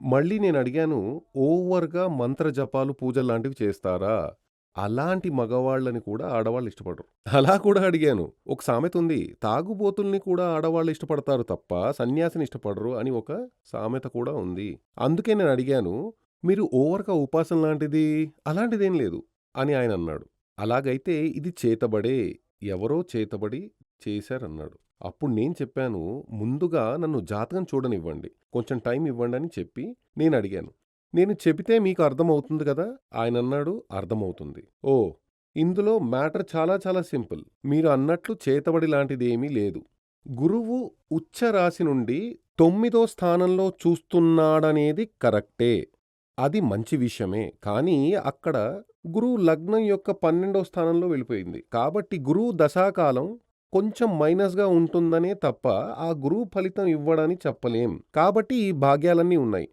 మళ్ళీ నేనడిగాను, ఓవర్‌గా మంత్ర జపాలు, పూజల్లాంటివి చేస్తారా? అలాంటి మగవాళ్ళని కూడా ఆడవాళ్ళు ఇష్టపడరు. అలా కూడా అడిగాను. ఒక సామెతుంది. తాగుబోతుల్ని కూడా ఆడవాళ్ళు ఇష్టపడతారు తప్ప, సన్యాసిని ఇష్టపడరు అని ఒక సామెత కూడా ఉంది. అందుకే నేనడిగాను, మీరు ఓవర్‌గా ఉపాసన లాంటిది అలాంటిదేం లేదు అని ఆయనన్నాడు. అలాగైతే ఇది చేతబడే. ఎవరో చేతబడి చేశారన్నాడు. అప్పుడు నేను చెప్పాను, ముందుగా నన్ను జాతకం చూడనివ్వండి. కొంచెం టైం ఇవ్వండని చెప్పి నేనడిగాను. నేను చెబితే మీకు అర్థమవుతుంది కదా ఆయనన్నాడు, అర్థమవుతుంది. ఓహ్! ఇందులో మ్యాటర్ చాలా చాలా సింపుల్. మీరు అన్నట్లు చేతబడి లాంటిదేమీ లేదు. గురువు ఉచ్చ రాశి నుండి తొమ్మిదో స్థానంలో చూస్తున్నాడనేది కరెక్టే. అది మంచి విషయమే. కానీ అక్కడ గురువు లగ్నం యొక్క పన్నెండో స్థానంలో వెళ్ళిపోయింది. కాబట్టి గురువు దశాకాలం కొంచెం మైనస్‌గా ఉంటుందనే తప్ప, ఆ గురువు ఫలితం ఇవ్వడని చెప్పలేం. కాబట్టి ఈ భాగ్యాలన్నీ ఉన్నాయి.